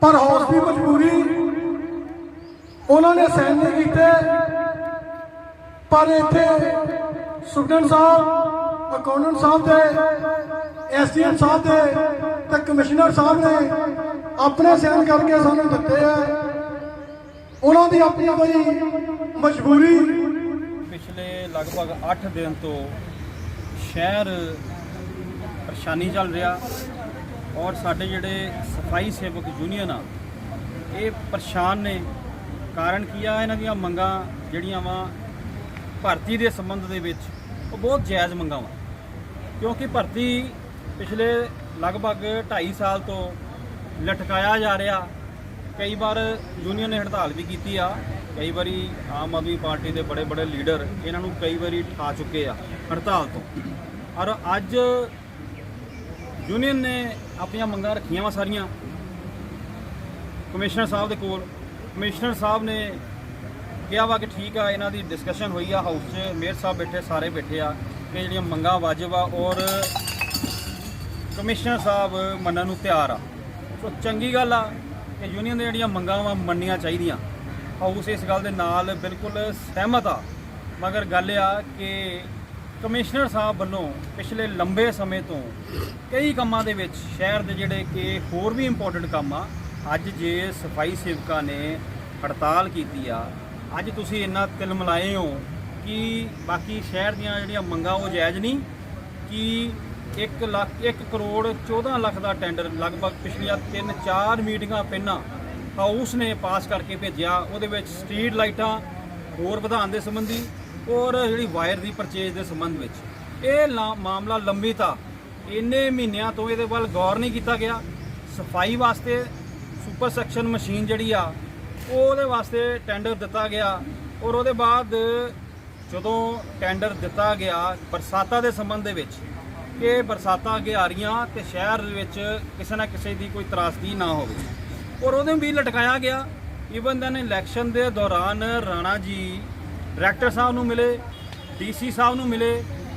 ਪਰ ਹਾਊਸ ਦੀ ਮਜਬੂਰੀ ਉਹਨਾਂ ਨੇ ਸਾਈਨ ਨਹੀਂ ਕੀਤੇ। ਪਰ ਇੱਥੇ ਸੁਪਰਡੈਂਟ ਸਾਹਿਬ ਅਕਾਊਂਟੈਂਟ ਸਾਹਿਬ ਦੇ, ਐਸਡੀਐਮ ਸਾਹਿਬ ਦੇ ਤੇ ਕਮਿਸ਼ਨਰ ਸਾਹਿਬ ਨੇ ਆਪਣੇ ਸਹਿਣ ਕਰਕੇ ਸਾਨੂੰ ਦਿੱਤੇ ਆ। ਉਹਨਾਂ ਦੀ ਆਪਣੀ ਕੋਈ ਮਜਬੂਰੀ ਪਿਛਲੇ ਲਗਭਗ 8 ਦਿਨ ਤੋਂ ਸ਼ਹਿਰ ਪਰੇਸ਼ਾਨੀ ਚੱਲ ਰਿਹਾ। ਔਰ ਸਾਡੇ ਜਿਹੜੇ ਸਫ਼ਾਈ ਸੇਵਕ ਯੂਨੀਅਨ ਆ, ਇਹ ਪਰੇਸ਼ਾਨ ਨੇ। ਕਾਰਨ ਕੀ ਆ? ਇਹਨਾਂ ਦੀਆਂ ਮੰਗਾਂ ਜਿਹੜੀਆਂ ਵਾ, ਭਰਤੀ ਦੇ ਸੰਬੰਧ ਦੇ ਵਿੱਚ ਉਹ ਬਹੁਤ ਜਾਇਜ਼ ਮੰਗਾਂ ਵਾ। ਕਿਉਂਕਿ ਭਰਤੀ ਪਿਛਲੇ ਲਗਭਗ 2.5 ਸਾਲ ਤੋਂ ਲਟਕਾਇਆ ਜਾ ਰਿਹਾ। ਕਈ ਵਾਰ ਯੂਨੀਅਨ ਨੇ ਹੜਤਾਲ ਵੀ ਕੀਤੀ ਆ। ਕਈ ਵਾਰੀ ਆਮ ਆਦਮੀ ਪਾਰਟੀ ਦੇ ਬੜੇ ਬੜੇ ਲੀਡਰ ਇਹਨਾਂ ਨੂੰ ਕਈ ਵਾਰੀ ਠਾ ਚੁੱਕੇ ਆ ਹੜਤਾਲ ਤੋਂ। ਔਰ ਅੱਜ ਯੂਨੀਅਨ ਨੇ ਆਪਣੀਆਂ ਮੰਗਾਂ ਰੱਖੀਆਂ ਵਾ ਸਾਰੀਆਂ। ਕਮਿਸ਼ਨਰ ਸਾਹਿਬ ਦੇ ਕੋਲ। ਕਮਿਸ਼ਨਰ ਸਾਹਿਬ ਨੇ ਕਿਹਾ ਵਾ ਕਿ ਠੀਕ ਆ, ਇਹਨਾਂ ਦੀ ਡਿਸਕਸ਼ਨ ਹੋਈ ਆ ਹਾਊਸ 'ਚ ਮੇਅਰ ਸਾਹਿਬ ਬੈਠੇ, ਸਾਰੇ ਬੈਠੇ ਆ ਕਿ ਜਿਹੜੀਆਂ ਮੰਗਾਂ ਵਾਜਬ ਆ ਔਰ ਕਮਿਸ਼ਨਰ ਸਾਹਿਬ ਮੰਨਣ ਨੂੰ ਤਿਆਰ ਆ। ਸੋ ਚੰਗੀ ਗੱਲ ਆ ਕਿ ਯੂਨੀਅਨ ਦੀਆਂ ਜਿਹੜੀਆਂ ਮੰਗਾਂ ਵਾ ਮੰਨੀਆਂ ਚਾਹੀਦੀਆਂ। ਹਾਊਸ ਇਸ ਗੱਲ ਦੇ ਨਾਲ ਬਿਲਕੁਲ ਸਹਿਮਤ ਆ। ਮਗਰ ਗੱਲ ਆ ਕਿ ਕਮਿਸ਼ਨਰ ਸਾਹਿਬ ਵੱਲੋਂ ਪਿਛਲੇ ਲੰਬੇ ਸਮੇਂ ਤੋਂ ਕਈ ਕੰਮਾਂ ਦੇ ਵਿੱਚ ਸ਼ਹਿਰ ਦੇ ਜਿਹੜੇ ਕਿ ਹੋਰ ਵੀ ਇੰਪੋਰਟੈਂਟ ਕੰਮ ਆ, ਅੱਜ ਜੇ ਸਫ਼ਾਈ ਸੇਵਕਾਂ ਨੇ ਹੜਤਾਲ ਕੀਤੀ ਆ, ਅੱਜ ਤੁਸੀਂ ਇੰਨਾ ਤਿਲ ਮਲਾਏ ਹੋ ਕਿ ਬਾਕੀ ਸ਼ਹਿਰ ਦੀਆਂ ਜਿਹੜੀਆਂ ਮੰਗਾਂ ਉਹ ਜਾਇਜ਼ ਨਹੀਂ, ਕਿ 1 ਲੱਖ 1 ਕਰੋੜ 14 ਲੱਖ ਦਾ ਟੈਂਡਰ ਲਗਭਗ ਪਿਛਲੀਆਂ 3-4 ਮੀਟਿੰਗਾਂ ਪਹਿਲਾਂ ਹਾਊਸ ਨੇ ਪਾਸ ਕਰਕੇ ਭੇਜਿਆ, ਉਹਦੇ ਵਿੱਚ ਸਟਰੀਟ ਲਾਈਟਾਂ ਹੋਰ ਵਧਾਉਣ ਦੇ ਸੰਬੰਧੀ ਔਰ ਜਿਹੜੀ ਵਾਇਰ ਦੀ ਪਰਚੇਜ ਦੇ ਸੰਬੰਧ ਵਿੱਚ। ਇਹ ਲਾ- ਮਾਮਲਾ ਲੰਬੀ ਤਾਂ ਇੰਨੇ ਮਹੀਨਿਆਂ ਤੋਂ ਇਹਦੇ ਵੱਲ ਗੌਰ ਨਹੀਂ ਕੀਤਾ ਗਿਆ। ਸਫ਼ਾਈ ਵਾਸਤੇ ਸੁਪਰ ਸੈਕਸ਼ਨ ਮਸ਼ੀਨ ਜਿਹੜੀ ਆ, ਉਹਦੇ ਵਾਸਤੇ ਟੈਂਡਰ ਦਿੱਤਾ ਗਿਆ ਔਰ ਉਹਦੇ ਬਾਅਦ ਜਦੋਂ ਟੈਂਡਰ ਦਿੱਤਾ ਗਿਆ, ਬਰਸਾਤਾਂ ਦੇ ਸੰਬੰਧ ਦੇ ਵਿੱਚ ਕਿ ਬਰਸਾਤਾਂ ਅੱਗੇ ਆ ਰਹੀਆਂ ਤੇ ਸ਼ਹਿਰ ਵਿੱਚ ਕਿਸੇ ਨਾ ਕਿਸੇ ਦੀ ਕੋਈ ਤਰਾਸਦੀ ਨਾ ਹੋਵੇ। ਔਰ ਉਹਦੇ ਵੀ ਲਟਕਾਇਆ ਗਿਆ। ਈਵਨ ਦੈਨ ਇਲੈਕਸ਼ਨ ਦੇ ਦੌਰਾਨ ਰਾਣਾ ਜੀ ਡਾਇਰੈਕਟਰ ਸਾਹਿਬ ਨੂੰ ਮਿਲੇ, ਡੀਸੀ ਸਾਹਿਬ ਨੂੰ ਮਿਲੇ,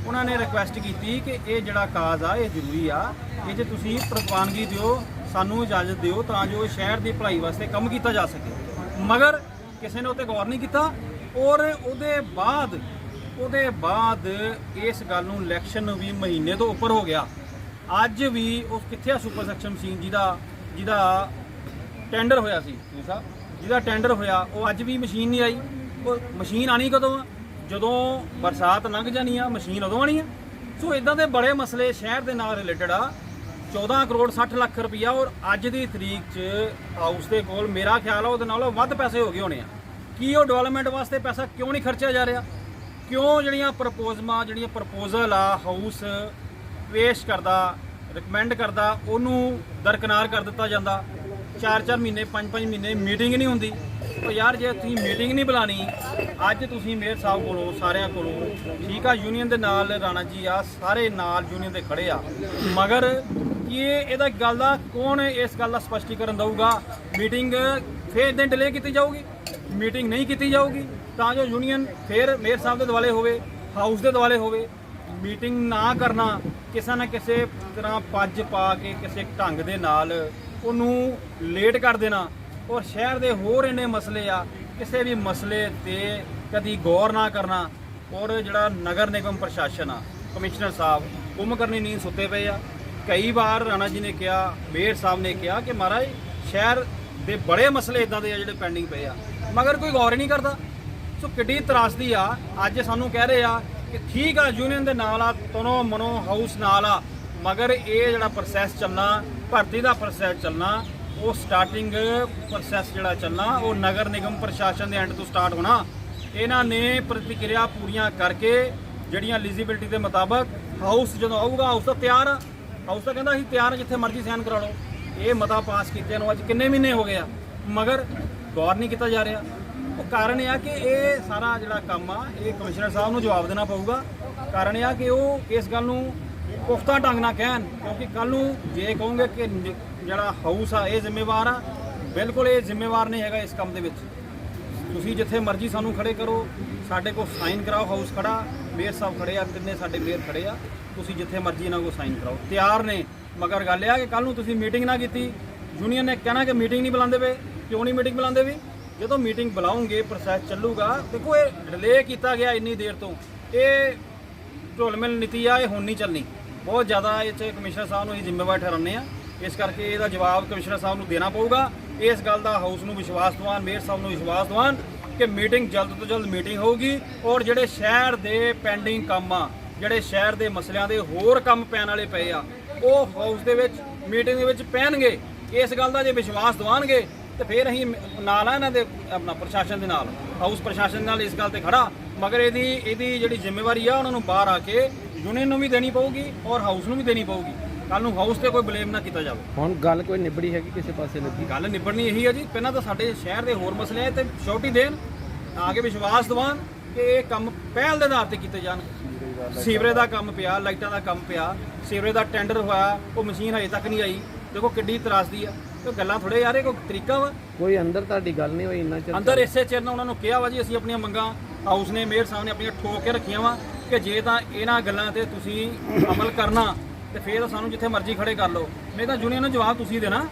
ਉਹਨਾਂ ਨੇ ਰਿਕੁਐਸਟ ਕੀਤੀ ਕਿ ਇਹ ਜਿਹੜਾ ਕਾਜ਼ ਆ, ਇਹ ਜ਼ਰੂਰੀ ਆ। ਇਹ ਜੇ ਤੁਸੀਂ ਪ੍ਰਵਾਨਗੀ ਦਿਓ, ਸਾਨੂੰ ਇਜਾਜ਼ਤ ਦਿਓ, ਤਾਂ ਜੋ ਸ਼ਹਿਰ ਦੀ ਭਲਾਈ ਵਾਸਤੇ ਕੰਮ ਕੀਤਾ ਜਾ ਸਕੇ। ਮਗਰ ਕਿਸੇ ਨੇ ਉੱਤੇ ਗੌਰ ਨਹੀਂ ਕੀਤਾ ਔਰ ਉਹਦੇ ਬਾਅਦ ਉਹਦੇ ਬਾਅਦ ਇਸ ਗੱਲ ਨੂੰ ਇਲੈਕਸ਼ਨ ਵੀ ਮਹੀਨੇ ਤੋਂ ਉੱਪਰ ਹੋ ਗਿਆ। ਅੱਜ ਵੀ ਉਹ ਕਿੱਥੇ ਆ ਸੁਪਰ ਸੈਕਸ਼ਨ ਮਸ਼ੀਨ ਜਿਹਦਾ ਜਿਹਦਾ ਟੈਂਡਰ ਹੋਇਆ ਸੀ, ਜੀ ਸਾਹਿਬ? ਜਿਹਦਾ ਟੈਂਡਰ ਹੋਇਆ, ਉਹ ਅੱਜ ਵੀ ਮਸ਼ੀਨ ਨਹੀਂ ਆਈ। ਮਸ਼ੀਨ ਆਣੀ ਕਦੋਂ ਆ? ਜਦੋਂ ਬਰਸਾਤ ਲੰਘ ਜਾਣੀ ਆ, ਮਸ਼ੀਨ ਉਦੋਂ ਆਣੀ ਆ। ਸੋ ਇਦਾਂ ਦੇ ਬੜੇ ਮਸਲੇ ਸ਼ਹਿਰ ਦੇ ਨਾਲ ਰਿਲੇਟਡ ਆ। 14 ਕਰੋੜ 60 ਲੱਖ ਰੁਪਈਆ ਔਰ ਅੱਜ ਦੀ ਤਰੀਕ 'ਚ ਹਾਊਸ ਦੇ ਕੋਲ ਮੇਰਾ ਖਿਆਲ ਆ, ਉਹਦੇ ਨਾਲੋਂ ਵੱਧ ਪੈਸੇ ਹੋ ਗਏ ਹੋਣੇ ਆ। ਕੀ ਉਹ ਡਿਵੈਲਪਮੈਂਟ ਵਾਸਤੇ ਪੈਸਾ ਕਿਉਂ ਨਹੀਂ ਖਰਚਿਆ ਜਾ ਰਿਹਾ? ਕਿਉਂ ਜਿਹੜੀਆਂ ਪ੍ਰਪੋਜ਼ਲਾਂ ਜਿਹੜੀਆਂ ਪ੍ਰਪੋਜ਼ਲ ਆ ਹਾਊਸ ਪੇਸ਼ ਕਰਦਾ ਰეკਮੈਂਡ ਕਰਦਾ, ਉਹਨੂੰ ਦਰਕਨਾਰ ਕਰ ਦਿੱਤਾ ਜਾਂਦਾ? 4-4 ਮਹੀਨੇ 5-5 ਮਹੀਨੇ ਮੀਟਿੰਗ ਨਹੀਂ ਹੁੰਦੀ। ਉਹ ਯਾਰ ਜੇ ਤੁਸੀਂ ਮੀਟਿੰਗ ਨਹੀਂ ਬੁਲਾਣੀ ਅੱਜ ਤੁਸੀਂ ਮੇਅਰ ਸਾਹਿਬ ਕੋਲੋਂ, ਸਾਰਿਆਂ ਕੋਲੋਂ, ਠੀਕ ਆ ਯੂਨੀਅਨ ਦੇ ਨਾਲ ਰਾਣਾ ਜੀ ਆ, ਸਾਰੇ ਨਾਲ ਯੂਨੀਅਨ ਦੇ ਖੜੇ ਆ। ਮਗਰ ਇਹ, ਇਹਦਾ ਗੱਲ ਦਾ ਕੌਣ ਇਸ ਗੱਲ ਦਾ ਸਪਸ਼ਟੀਕਰਨ ਦਊਗਾ? ਮੀਟਿੰਗ ਫੇਰ ਦਿਨ ਡਿਲੇ ਕੀਤੀ ਜਾਊਗੀ? ਮੀਟਿੰਗ ਨਹੀਂ ਕੀਤੀ ਜਾਊਗੀ, ਤਾਂ ਜੋ ਯੂਨੀਅਨ ਫੇਰ ਮੇਅਰ ਸਾਹਿਬ ਦੇ ਦੁਆਲੇ ਹੋਵੇ ਹਾਊਸ ਦੇ ਦੁਆਲੇ ਹੋਵੇ। ਮੀਟਿੰਗ ਨਾ ਕਰਨਾ, ਕਿਸੇ ਨਾ ਕਿਸੇ ਤਰ੍ਹਾਂ ਪੱਜ ਪਾ ਕੇ, ਕਿਸੇ ਢੰਗ ਦੇ ਨਾਲ ਉਹਨੂੰ ਲੇਟ ਕਰ ਦੇਣਾ। ਔਰ ਸ਼ਹਿਰ ਦੇ ਹੋਰ ਇੰਨੇ ਮਸਲੇ ਆ, ਕਿਸੇ ਵੀ ਮਸਲੇ ਤੇ ਕਦੀ ਗੌਰ ਨਾ ਕਰਨਾ। ਔਰ ਜਿਹੜਾ ਨਗਰ ਨਿਗਮ ਪ੍ਰਸ਼ਾਸਨ ਆ, ਕਮਿਸ਼ਨਰ ਸਾਹਿਬ ਕੁੰਮ ਕਰਨੀ ਨੀਂਦ ਸੁੱਤੇ ਪਏ ਆ। ਕਈ ਵਾਰ ਰਾਣਾ ਜੀ ਨੇ ਕਿਹਾ, ਮੇਅਰ ਸਾਹਿਬ ਨੇ ਕਿਹਾ ਕਿ ਮਹਾਰਾਜ, ਸ਼ਹਿਰ ਦੇ ਬੜੇ ਮਸਲੇ ਇਦਾਂ ਦੇ ਆ ਜਿਹੜੇ ਪੈਂਡਿੰਗ ਪਏ ਆ। ਮਗਰ ਕੋਈ ਗੌਰ ਹੀ ਨਹੀਂ ਕਰਦਾ। ਸੋ ਕਿੱਡੀ ਤਰਾਸਦੀ ਆ, ਅੱਜ ਸਾਨੂੰ ਕਹਿ ਰਹੇ ਆ ਕਿ ਠੀਕ ਆ ਯੂਨੀਅਨ ਦੇ ਨਾਲ ਆ, ਤਨੋ ਮਨੋ ਹਾਊਸ ਨਾਲ ਆ। ਮਗਰ ਇਹ ਜਿਹੜਾ ਪ੍ਰੋਸੈਸ ਚੱਲਣਾ, ਭਰਤੀ ਦਾ ਪ੍ਰੋਸੈਸ ਚੱਲਣਾ ਉਹ ਸਟਾਰਟਿੰਗ ਪ੍ਰੋਸੈਸ ਜਿਹੜਾ ਚੱਲਣਾ, ਉਹ ਨਗਰ ਨਿਗਮ ਪ੍ਰਸ਼ਾਸਨ ਦੇ ਐਂਡ ਤੋਂ ਸਟਾਰਟ ਹੋਣਾ। ਇਹਨਾਂ ਨੇ ਪ੍ਰਤੀਕਿਰਿਆ ਪੂਰੀਆਂ ਕਰਕੇ ਜਿਹੜੀਆਂ ਐਲੀਜੀਬਿਲਟੀ ਦੇ ਮੁਤਾਬਕ ਹਾਊਸ ਜਦੋਂ ਆਊਗਾ ਹਾਊਸ ਤਾਂ ਤਿਆਰ ਆ। ਹਾਊਸ ਤਾਂ ਕਹਿੰਦਾ ਅਸੀਂ ਤਿਆਰ ਜਿੱਥੇ ਮਰਜ਼ੀ ਸਾਈਨ ਕਰਾ ਲਓ। ਇਹ ਮਤਾ ਪਾਸ ਕੀਤੇ ਨੂੰ ਅੱਜ ਕਿੰਨੇ ਮਹੀਨੇ ਹੋ ਗਏ ਆ? ਮਗਰ ਗੌਰ ਨਹੀਂ ਕੀਤਾ ਜਾ ਰਿਹਾ। ਉਹ ਕਾਰਨ ਇਹ ਆ ਕਿ ਇਹ ਸਾਰਾ ਜਿਹੜਾ ਕੰਮ ਆ, ਇਹ ਕਮਿਸ਼ਨਰ ਸਾਹਿਬ ਨੂੰ ਜਵਾਬ ਦੇਣਾ ਪਊਗਾ। ਕਾਰਨ ਇਹ ਆ ਕਿ ਉਹ ਇਸ ਗੱਲ ਨੂੰ ਪੁਖਤਾ ਢੰਗ ਨਾਲ ਕਹਿਣ, ਕਿਉਂਕਿ ਕੱਲ ਨੂੰ ਜੇ ਕਹੋਗੇ ਕਿ ਜਿਹੜਾ ਹਾਊਸ ਆ, ਇਹ ਜ਼ਿੰਮੇਵਾਰ ਆ। ਬਿਲਕੁਲ ਇਹ ਜ਼ਿੰਮੇਵਾਰ ਨਹੀਂ ਹੈਗਾ ਇਸ ਕੰਮ ਦੇ ਵਿੱਚ। ਤੁਸੀਂ ਜਿੱਥੇ ਮਰਜ਼ੀ ਸਾਨੂੰ ਖੜੇ ਕਰੋ, ਸਾਡੇ ਕੋਲ ਸਾਈਨ ਕਰਾਓ ਹਾਊਸ ਖੜਾ ਮੇਅਰ ਸਾਹਿਬ ਖੜੇ ਆ ਤਿੰਨੇ ਸਾਡੇ ਮੇਅਰ ਖੜੇ ਆ, ਤੁਸੀਂ ਜਿੱਥੇ ਮਰਜ਼ੀ ਇਹਨਾਂ ਕੋਲ ਸਾਈਨ ਕਰਾਓ। ਤਿਆਰ ਨੇ, ਮਗਰ ਗੱਲ ਇਹ ਆ ਕਿ ਕੱਲ ਨੂੰ ਤੁਸੀਂ ਮੀਟਿੰਗ ਨਾ ਕੀਤੀ। ਯੂਨੀਅਨ ਨੇ ਕਹਿਣਾ ਕਿ ਮੀਟਿੰਗ ਨਹੀਂ ਬੁਲਾਉਂਦੇ ਵੇ ਕਿਉਂ ਨਹੀਂ ਮੀਟਿੰਗ ਬੁਲਾਉਂਦੇ ਵੀ? ਜਦੋਂ ਮੀਟਿੰਗ ਬੁਲਾਉਂਗੇ ਪ੍ਰੋਸੈਸ ਚੱਲੂਗਾ। ਦੇਖੋ, ਇਹ ਡਿਲੇ ਕੀਤਾ ਗਿਆ ਇੰਨੀ ਦੇਰ ਤੋਂ। ਇਹ ਢੋਲਮਿਲ ਨੀਤੀ ਆ, ਇਹ ਹੁਣ ਨਹੀਂ ਚੱਲਣੀ। ਬਹੁਤ ਜ਼ਿਆਦਾ ਇਹ 'ਚ ਕਮਿਸ਼ਨਰ ਸਾਹਿਬ ਨੂੰ ਇਹ ਜ਼ਿੰਮੇਵਾਰ ਠਹਿਰਾਉਂਦੇ ਆ। ਇਸ ਕਰਕੇ ਇਹਦਾ ਜਵਾਬ ਕਮਿਸ਼ਨਰ ਸਾਹਿਬ ਨੂੰ ਦੇਣਾ ਪਊਗਾ। ਇਸ ਗੱਲ ਦਾ ਹਾਊਸ ਨੂੰ ਵਿਸ਼ਵਾਸ ਦਿਵਾਉਣ, ਮੇਅਰ ਸਾਹਿਬ ਨੂੰ ਵਿਸ਼ਵਾਸ ਦਿਵਾਉਣ ਕਿ ਮੀਟਿੰਗ ਜਲਦ ਤੋਂ ਜਲਦ ਮੀਟਿੰਗ ਹੋਊਗੀ ਔਰ ਜਿਹੜੇ ਸ਼ਹਿਰ ਦੇ ਪੈਂਡਿੰਗ ਕੰਮ ਆ, ਜਿਹੜੇ ਸ਼ਹਿਰ ਦੇ ਮਸਲਿਆਂ ਦੇ ਹੋਰ ਕੰਮ ਪੈਣ ਵਾਲੇ ਪਏ ਆ, ਉਹ ਹਾਊਸ ਦੇ ਵਿੱਚ, ਮੀਟਿੰਗ ਦੇ ਵਿੱਚ ਪੈਣਗੇ। ਇਸ ਗੱਲ ਦਾ ਜੇ ਵਿਸ਼ਵਾਸ ਦਿਵਾਉਣਗੇ, ਤੇ ਫਿਰ ਅਸੀਂ ਨਾਲ ਆ ਇਹਨਾਂ ਦੇ, ਆਪਣਾ ਪ੍ਰਸ਼ਾਸਨ ਦੇ ਨਾਲ। ਹਾਊਸ ਪ੍ਰਸ਼ਾਸਨ ਨਾਲ ਇਸ ਗੱਲ ਤੇ ਖੜਾ, ਮਗਰ ਇਹਦੀ ਇਹਦੀ ਜਿਹੜੀ ਜ਼ਿੰਮੇਵਾਰੀ ਆ, ਉਹਨਾਂ ਨੂੰ ਬਾਹਰ ਆ ਕੇ ਯੂਨੀਅਨ ਨੂੰ ਵੀ ਦੇਣੀ ਪਊਗੀ ਔਰ ਹਾਊਸ ਨੂੰ ਵੀ ਦੇਣੀ ਪਊਗੀ। ਕੱਲ ਨੂੰ ਹਾਊਸ ਤੇ ਕੋਈ ਬਲੇਮ ਨਾ ਕੀਤਾ ਜਾਵੇ। ਹੁਣ ਗੱਲ ਕੋਈ ਨਿਬੜੀ ਹੈਗੀ ਕਿਸੇ ਪਾਸੇ ਲੱਗੀ? ਗੱਲ ਨਿਬੜਨੀ ਇਹੀ ਹੈ ਜੀ ਪਹਿਲਾਂ ਤਾਂ ਸਾਡੇ ਸ਼ਹਿਰ ਦੇ ਹੋਰ ਮਸਲੇ ਆ ਤੇ ਛੋਟੀ ਦੇਣ ਆ ਕੇ ਵਿਸ਼ਵਾਸ ਦਿਵਾਉਣ ਕਿ ਇਹ ਕੰਮ ਪਹਿਲ ਦੇ ਆਧਾਰ ਤੇ ਕੀਤੇ ਜਾਣ ਸੀਵਰੇਜ ਦਾ ਕੰਮ ਪਿਆ ਲਾਈਟਾਂ ਦਾ ਕੰਮ ਪਿਆ ਸੀਵਰੇਜ ਦਾ ਟੈਂਡਰ ਹੋਇਆ ਉਹ ਮਸ਼ੀਨ ਹਜੇ ਤੱਕ ਨਹੀਂ ਆਈ। ਦੇਖੋ ਕਿੱਡੀ ਤਰਾਸਦੀ ਆ। ਤੇ ਗੱਲਾਂ ਥੋੜੇ ਯਾਰ ਇਹ ਕੋਈ ਤਰੀਕਾ ਵਾ? ਕੋਈ ਅੰਦਰ ਤੁਹਾਡੀ ਗੱਲ ਨਹੀਂ ਹੋਈ ਇੰਨਾ ਚਿਰ ਅੰਦਰ ਇਸੇ ਚਿਰ ਨਾਲ ਉਹਨਾਂ ਨੂੰ ਕਿਹਾ ਵਾ ਜੀ ਅਸੀਂ ਆਪਣੀਆਂ ਮੰਗਾਂ ਹਾਊਸ ਨੇ ਮੇਅਰ ਸਾਹਿਬ ਨੇ ਆਪਣੀਆਂ ਠੋਕ ਕੇ ਰੱਖੀਆਂ ਵਾ ਕਿ ਜੇ ਤਾਂ ਇਹਨਾਂ ਗੱਲਾਂ ਤੇ ਤੁਸੀਂ ਅਮਲ ਕਰਨਾ ਤੇ ਫੇਰ ਸਾਨੂੰ ਜਿੱਥੇ ਮਰਜ਼ੀ ਖੜੇ ਕਰ ਲਓ। ਨਹੀਂ ਤਾਂ ਯੂਨੀਅਨ ਨੂੰ ਜਵਾਬ ਤੁਸੀਂ ਦੇਣਾ।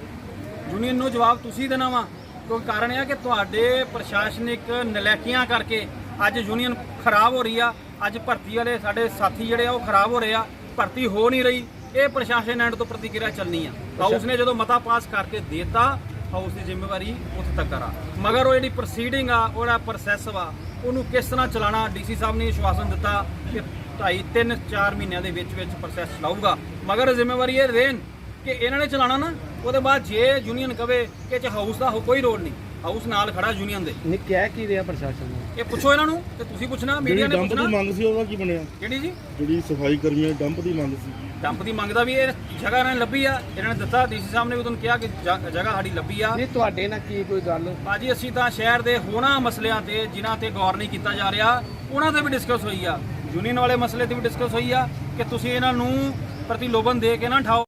ਯੂਨੀਅਨ ਨੂੰ ਜਵਾਬ ਤੁਸੀਂ ਦੇਣਾ ਵਾ। ਕਿਉਂਕਿ ਕਾਰਨ ਇਹ ਆ ਕਿ ਤੁਹਾਡੇ ਪ੍ਰਸ਼ਾਸਨਿਕ ਨਲੈਕੀਆਂ ਕਰਕੇ ਅੱਜ ਯੂਨੀਅਨ ਖਰਾਬ ਹੋ ਰਹੀ ਆ। ਅੱਜ ਭਰਤੀ ਵਾਲੇ ਸਾਡੇ ਸਾਥੀ ਜਿਹੜੇ ਆ ਉਹ ਖਰਾਬ ਹੋ ਰਹੇ ਆ। ਭਰਤੀ ਹੋ ਨਹੀਂ ਰਹੀ। ਇਹ ਪ੍ਰਸ਼ਾਸਨ ਐਂਡ ਤੋਂ ਪ੍ਰਤੀਕਿਰਿਆ ਚੱਲਣੀ ਆ। ਹਾਊਸ ਨੇ ਜਦੋਂ ਮਤਾ ਪਾਸ ਕਰਕੇ ਦੇਤਾ ਹਾਊਸ ਦੀ ਜ਼ਿੰਮੇਵਾਰੀ ਉੱਥੇ ਤੱਕ ਆ ਮਗਰ ਉਹ ਜਿਹੜੀ ਪ੍ਰੋਸੀਡਿੰਗ ਆ ਉਹਦਾ ਪ੍ਰੋਸੈਸ ਵਾ ਉਹਨੂੰ ਕਿਸ ਤਰ੍ਹਾਂ ਚਲਾਣਾ ਡੀਸੀ ਸਾਹਿਬ ਨੇ ਵਿਸ਼ਵਾਸਨ ਦਿੱਤਾ ਕਿ 2.5 3 4 ਮਹੀਨਿਆਂ ਦੇ ਵਿੱਚ ਵਿੱਚ ਪ੍ਰੋਸੈਸ ਚਲਾਊਗਾ। ਮਗਰ ਜ਼ਿੰਮੇਵਾਰੀ ਇਹ ਰਹਿਣ ਕਿ ਇਹਨਾਂ ਨੇ ਚਲਾਣਾ ਨਾ, ਉਹਦੇ ਬਾਅਦ ਜੇ ਯੂਨੀਅਨ ਕਵੇ ਕਿ ਚ ਹਾਊਸ ਦਾ ਹੋ- ਕੋਈ ਰੋਡ ਨਹੀਂ। ਹਾਊਸ ਨਾਲ ਖੜਾ ਯੂਨੀਅਨ ਦੇ। ਨਹੀਂ ਕਹਿ ਕੀ ਰਿਹਾ ਪ੍ਰਸ਼ਾਸਨ ਨੇ? ਇਹ ਪੁੱਛੋ ਇਹਨਾਂ ਨੂੰ ਤੇ ਤੁਸੀਂ ਪੁੱਛਣਾ ਜਿਹੜੀ ਮੀਡੀਆ ਨੇ ਡੰਪ ਦੀ ਪੁੱਛਣਾ ਮੰਗ ਸੀ ਉਹਦਾ ਕੀ ਬਣਿਆ? ਕਿਹੜੀ ਜੀ? ਜਿਹੜੀ ਸਫ਼ਾਈ ਕਰਮੀਆਂ ਡੰਪ ਦੀ ਮੰਗ ਸੀ। ਡੰਪ ਦੀ ਮੰਗਦਾ ਵੀ ਇਹ ਜਗ੍ਹਾ ਇਹਨਾਂ ਨੇ ਲੱਭੀ ਆ ਇਹਨਾਂ ਨੇ ਦਿੱਤਾ ਡੀਸੀ ਸਾਹਿਬ ਨੇ ਵੀ ਤੁਹਾਨੂੰ ਕਿਹਾ ਕਿ ਜ- ਜਗ੍ਹਾ ਸਾਡੀ ਲੱਭੀ ਆ। ਨਹੀਂ ਤੁਹਾਡੇ ਨਾਲ ਕੀ ਕੋਈ ਗੱਲ? ਭਾਜੀ ਅਸੀਂ ਤਾਂ ਸ਼ਹਿਰ ਦੇ ਹੋਣਾ ਮਸਲਿਆਂ ਤੇ ਜਿਨ੍ਹਾਂ ਤੇ ਗੌਰ ਨਹੀਂ ਕੀਤਾ ਜਾ ਰਿਹਾ ਉਹਨਾਂ ਤੇ ਵੀ ਡਿਸਕਸ ਹੋਈ ਆ। ਯੂਨੀਅਨ ਵਾਲੇ ਮਸਲੇ ਤੇ ਵੀ ਡਿਸਕਸ ਹੋਈ ਆ ਕਿ ਤੁਸੀਂ ਇਹਨਾਂ ਨੂੰ ਪ੍ਰਤੀਲੋਭਨ ਦੇ ਕੇ ਨਾ ਠਾਓ।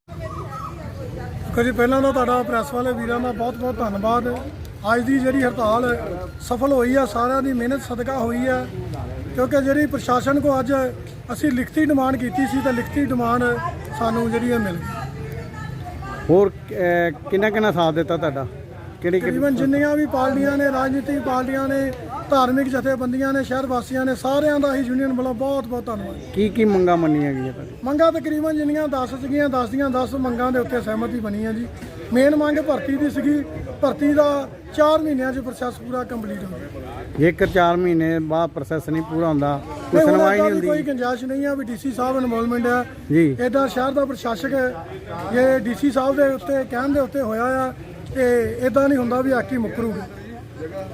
ਕਦੀ ਪਹਿਲਾਂ ਦਾ ਤੁਹਾਡਾ ਪ੍ਰੈਸ ਵਾਲੇ ਵੀਰਾਂ ਦਾ ਬਹੁਤ ਬਹੁਤ ਧੰਨਵਾਦ। ਅੱਜ ਦੀ ਜਿਹੜੀ ਹੜਤਾਲ ਸਫਲ ਹੋਈ ਆ ਸਾਰਿਆਂ ਦੀ ਮਿਹਨਤ ਸਦਕਾ ਹੋਈ ਆ। ਕਿਉਂਕਿ ਜਿਹੜੀ ਪ੍ਰਸ਼ਾਸਨ ਕੋ ਅੱਜ ਅਸੀਂ ਲਿਖਤੀ ਡਿਮਾਂਡ ਕੀਤੀ ਸੀ ਤਾਂ ਲਿਖਤੀ ਡਿਮਾਂਡ ਸਾਨੂੰ ਜਿਹੜੀ ਮਿਲ ਗਈ। ਹੋਰ ਕਿੰਨਾ ਕਿੰਨਾ ਸਾਥ ਦਿੱਤਾ ਤੁਹਾਡਾ? ਕਿਹੜੀ ਤਕਰੀਬਨ ਜਿੰਨੀਆਂ ਵੀ ਪਾਰਟੀਆਂ ਨੇ ਰਾਜਨੀਤਿਕ ਪਾਰਟੀਆਂ ਨੇ ਧਾਰਮਿਕ ਜਥੇਬੰਦੀਆਂ ਨੇ ਸ਼ਹਿਰ ਵਾਸੀਆਂ ਨੇ ਸਾਰਿਆਂ ਦਾ ਹੀ ਯੂਨੀਅਨ ਵੱਲੋਂ ਬਹੁਤ ਬਹੁਤ ਧੰਨਵਾਦ। ਕੀ ਕੀ ਮੰਗਾਂ ਮੰਨੀਆਂ ਗਈਆਂ ਤੁਹਾਡੀ ਮੰਗਾਂ ਤਕਰੀਬਨ ਜਿੰਨੀਆਂ 10 ਸੀਗੀਆਂ 10 ਦੀਆਂ 10 ਮੰਗਾਂ ਦੇ ਉੱਤੇ ਸਹਿਮਤੀ ਬਣੀ ਹੈ ਜੀ। ਮੇਨ ਮੰਗ ਭਰਤੀ ਦੀ ਸੀਗੀ ਭਰਤੀ ਦਾ 4 ਮਹੀਨਿਆਂ 'ਚ ਪ੍ਰੋਸੈਸ ਪੂਰਾ ਕੰਪਲੀਟ ਹੋ ਗਿਆ। ਜੇਕਰ 4 ਮਹੀਨੇ ਬਾਅਦ ਪ੍ਰੋਸੈਸ ਨਹੀਂ ਪੂਰਾ ਹੁੰਦਾ ਕੋਈ ਨਹੀਂ, ਹੁਣ ਸੁਣਵਾਈ ਨਹੀਂ ਦੀ ਕੋਈ ਹੁੰਦੀ ਗੁੰਜਾਇਸ਼ ਨਹੀਂ ਹੈ ਵੀ ਡੀਸੀ ਸਾਹਿਬ ਇਨਵੋਲਵਮੈਂਟ ਹੈ। ਜੀ। ਇਦਾਂ ਸ਼ਹਿਰ ਦਾ ਪ੍ਰਸ਼ਾਸਕ ਹੈ ਇਹ ਡੀਸੀ ਸਾਹਿਬ ਦੇ ਉੱਤੇ ਕਹਿਣ ਦੇ ਉੱਤੇ ਹੋਇਆ ਆ ਤੇ ਇਦਾਂ ਨਹੀਂ ਹੁੰਦਾ ਵੀ ਆਕੀ ਮੁਕਰੂਗਾ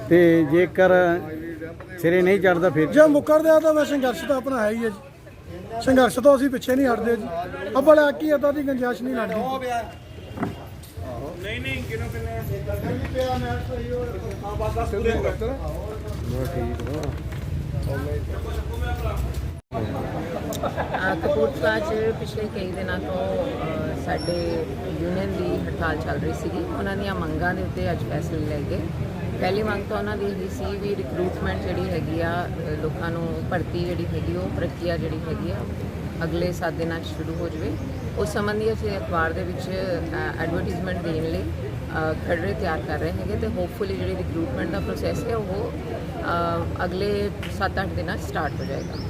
ਤੇ ਜੇਕਰ ਸਿਰੇ ਨਹੀਂ ਚੜਦਾ ਫਿਰ? ਜੇ ਮੁਕਰਦੇ ਆ ਤਾਂ ਵੈਸੇ ਸੰਘਰਸ਼ ਤਾਂ ਆਪਣਾ ਹੈ ਹੀ ਹੈ ਜੀ। ਸੰਘਰਸ਼ ਤੋਂ ਅਸੀਂ ਪਿੱਛੇ ਨਹੀਂ ਹਟਦੇ ਜੀ। ਅੱਬਲ ਆਕੀ ਇਦਾਂ ਦੀ ਗੁੰਜਾਇਸ਼ ਨਹੀਂ ਲੜਦੀ ਅ, ਕਪੂਰਥਲਾ 'ਚ ਪਿਛਲੇ ਕਈ ਦਿਨਾਂ ਤੋਂ ਸਾਡੇ ਯੂਨੀਅਨ ਦੀ ਹੜਤਾਲ ਚੱਲ ਰਹੀ ਸੀਗੀ। ਉਹਨਾਂ ਦੀਆਂ ਮੰਗਾਂ ਦੇ ਉੱਤੇ ਅੱਜ ਫੈਸਲੇ ਲਏ ਗਏ। ਪਹਿਲੀ ਮੰਗ ਤਾਂ ਉਹਨਾਂ ਦੀ ਇਹ ਸੀ ਵੀ ਰਿਕਰੂਟਮੈਂਟ ਜਿਹੜੀ ਹੈਗੀ ਆ ਲੋਕਾਂ ਨੂੰ ਭਰਤੀ ਜਿਹੜੀ ਹੈਗੀ ਉਹ ਪ੍ਰਕਿਰਿਆ ਜਿਹੜੀ ਹੈਗੀ ਆ ਅਗਲੇ 7 ਦਿਨਾਂ 'ਚ ਸ਼ੁਰੂ ਹੋ ਜਾਵੇ। ਉਸ ਸੰਬੰਧੀ ਅਸੀਂ ਅਖਬਾਰ ਦੇ ਵਿੱਚ ਐਡਵਰਟਾਈਜ਼ਮੈਂਟ ਦੇਣ ਲਈ ਅ, ਖਰੜੇ ਤਿਆਰ ਕਰ ਰਹੇ ਹੈਗੇ ਤੇ ਹੋਪਫੁਲੀ ਜਿਹੜੀ ਰਿਕਰੂਟਮੈਂਟ ਦਾ ਪ੍ਰੋਸੈਸ ਹੈ ਉਹ ਅਗਲੇ 7-8 ਦਿਨਾਂ ਸਟਾਰਟ ਹੋ ਜਾਏਗਾ।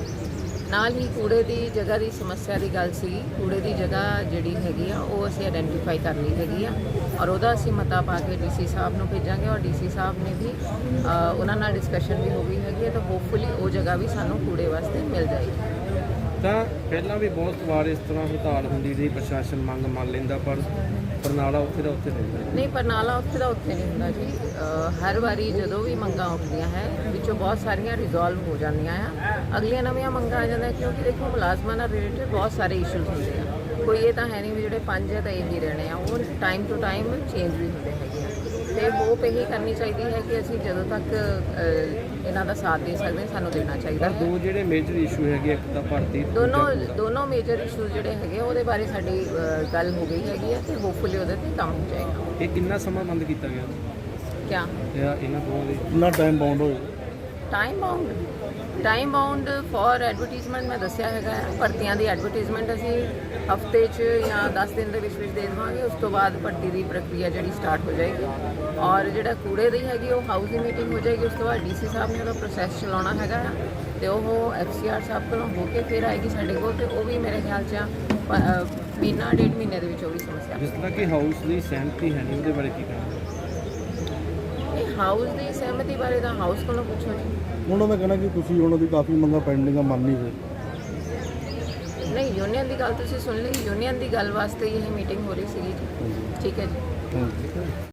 ਨਾਲ ਹੀ ਕੂੜੇ ਦੀ ਜਗ੍ਹਾ ਦੀ ਸਮੱਸਿਆ ਦੀ ਗੱਲ ਸੀ ਕੂੜੇ ਦੀ ਜਗ੍ਹਾ ਜਿਹੜੀ ਹੈਗੀ ਆ ਉਹ ਅਸੀਂ ਆਇਡੈਂਟੀਫਾਈ ਕਰ ਲਈ ਹੈਗੀ ਆ ਔਰ ਉਹਦਾ ਅਸੀਂ ਮਤਾ ਪਾ ਕੇ ਡੀਸੀ ਸਾਹਿਬ ਨੂੰ ਭੇਜਾਂਗੇ ਔਰ ਡੀਸੀ ਸਾਹਿਬ ਨੇ ਵੀ ਉਹਨਾਂ ਨਾਲ ਡਿਸਕਸ਼ਨ ਵੀ ਹੋ ਗਈ ਹੈਗੀ ਹੈ ਤਾਂ ਹੋਪਫੁਲੀ ਉਹ ਜਗ੍ਹਾ ਵੀ ਸਾਨੂੰ ਕੂੜੇ ਵਾਸਤੇ ਮਿਲ ਜਾਏਗੀ। ਤਾਂ ਪਹਿਲਾਂ ਵੀ ਬਹੁਤ ਵਾਰ ਇਸ ਤਰ੍ਹਾਂ ਹੜਤਾਲ ਹੁੰਦੀ ਰਹੀ ਪ੍ਰਸ਼ਾਸਨ ਮੰਗ ਮੰਨ ਲੈਂਦਾ ਪਰ ਬਰਨਾਲਾ ਉੱਥੇ ਦਾ ਉੱਥੇ ਰਹਿੰਦਾ ਨਹੀਂ ਪਰਨਾਲਾ ਉੱਥੇ ਦਾ ਉੱਥੇ ਨਹੀਂ ਹੁੰਦਾ ਜੀ। ਅ, ਹਰ ਵਾਰੀ ਜਦੋਂ ਵੀ ਮੰਗਾਂ ਉੱਠਦੀਆਂ ਹੈ ਵਿੱਚੋਂ ਬਹੁਤ ਸਾਰੀਆਂ ਰਿਜ਼ੋਲਵ ਹੋ ਜਾਂਦੀਆਂ ਆ। ਅਗਲੀਆਂ ਨਵੀਆਂ ਮੰਗਾਂ ਆ ਜਾਂਦੀਆਂ ਕਿਉਂਕਿ ਦੇਖੋ ਮੁਲਾਜ਼ਮਾਂ ਨਾਲ ਰਿਲੇਟਡ ਬਹੁਤ ਸਾਰੇ ਇਸ਼ੂਜ਼ ਹੁੰਦੇ ਆ। ਕੋਈ ਇਹ ਤਾਂ ਹੈ ਨਹੀਂ ਵੀ ਜਿਹੜੇ ਪੰਜ ਹੈ ਤਾਂ ਇਹ ਰਹਿਣੇ ਆ ਉਹ ਟਾਈਮ ਟੂ ਟਾਈਮ ਚੇਂਜ ਵੀ ਹੁੰਦੇ ਹੈਗੇ ਆ। ਤੇ ਹੋਪ ਇਹੀ ਕਰਨੀ ਚਾਹੀਦੀ ਹੈ ਕਿ ਅਸੀਂ ਜਦੋਂ ਤੱਕ ਇਹਨਾਂ ਦਾ ਸਾਥ ਦੇ ਸਕਦੇ ਹਾਂ, ਸਾਨੂੰ ਦੇਣਾ ਚਾਹੀਦਾ ਹੈ। ਦੋ ਜਿਹੜੇ ਮੇਜਰ ਇਸ਼ੂ ਹੈਗੇ ਇੱਕ ਤਾਂ ਭਰਤੀ ਦੋਨੋਂ ਦੋਨੋਂ ਮੇਜਰ ਇਸ਼ੂਜ਼ ਜਿਹੜੇ ਹੈਗੇ ਉਹਦੇ ਬਾਰੇ ਸਾਡੀ ਗੱਲ ਹੋ ਗਈ ਹੈਗੀ ਹੈ ਤੇ ਹੋਪਫੁਲੀ ਉਹਦੇ ਤੇ ਕੰਮ ਹੋ ਜਾਏਗਾ। ਇਹ ਕਿੰਨਾ ਸਮਾਂ ਬੰਦ ਕੀਤਾ ਗਿਆ? ਕਿਆ? ਇਹ ਇਹਨਾਂ ਦੋਵਾਂ ਦੇ ਕਿੰਨਾ ਟਾਈਮ ਬਾਉਂਡ ਹੋਏ time bound time bound for advertisement ਮੈਂ ਦੱਸਿਆ ਹੈਗਾ ਭਰਤੀਆਂ ਦੀ ਐਡਵਰਟਾਈਜ਼ਮੈਂਟ ਅਸੀਂ ਹਫ਼ਤੇ 'ਚ ਜਾਂ 10 ਦਿਨ ਦੇ ਵਿੱਚ ਵਿੱਚ ਦੇ ਦੇਵਾਂਗੇ, ਉਸ ਤੋਂ ਬਾਅਦ ਭਰਤੀ ਦੀ ਪ੍ਰਕਿਰਿਆ ਜਿਹੜੀ ਸਟਾਰਟ ਹੋ ਜਾਏਗੀ। ਔਰ ਜਿਹੜਾ ਕੂੜੇ ਦੀ ਹੈਗੀ, ਉਹ ਹਾਊਸ ਦੀ ਮੀਟਿੰਗ ਹੋ ਜਾਏਗੀ, ਉਸ ਤੋਂ ਬਾਅਦ ਡੀਸੀ ਸਾਹਿਬ ਨੇ ਉਹਦਾ ਪ੍ਰੋਸੈਸ ਚਲਾਉਣਾ ਹੈਗਾ ਆ ਤੇ ਉਹ ਐਫਸੀਆਰ ਸਾਹਿਬ ਕੋਲੋਂ ਹੋ ਕੇ ਫਿਰ ਆਏਗੀ ਸਾਡੇ ਕੋਲ ਤੇ ਉਹ ਵੀ ਮੇਰੇ ਖਿਆਲ 'ਚ ਪ- ਮਹੀਨਾ ਡੇਢ ਮਹੀਨੇ ਦੇ ਵਿੱਚ ਉਹ ਵੀ ਸਮੱਸਿਆ। ਜਿਸ ਤਰ੍ਹਾਂ ਕਿ ਹਾਊਸ ਦੀ ਸਹਿਮਤੀ ਹੈ ਨਹੀਂ ਉਹਦੇ ਬਾਰੇ ਕੀ ਕਹਿਣਾ? ਹਾਊਸ ਦੀ ਸਹਿਮਤੀ ਬਾਰੇ ਤਾਂ ਹਾਊਸ ਕੋਲੋਂ ਪੁੱਛੋ ਜੀ। ਉਹਨਾਂ ਦਾ ਕਹਿਣਾ ਕਿ ਤੁਸੀਂ ਉਹਨਾਂ ਦੀ ਕਾਫੀ ਮੰਗਾਂ ਪੈਂਡਿੰਗ ਆ ਮੰਨ ਨਹੀਂ ਹੋਏ ਨਹੀਂ ਯੂਨੀਅਨ ਦੀ ਗੱਲ ਤੁਸੀਂ ਸੁਣ ਲਈ ਯੂਨੀਅਨ ਦੀ ਗੱਲ ਵਾਸਤੇ ਹੀ ਇਹ ਮੀਟਿੰਗ ਹੋ ਰਹੀ ਸੀਗੀ ਠੀਕ ਹੈ ਜੀ।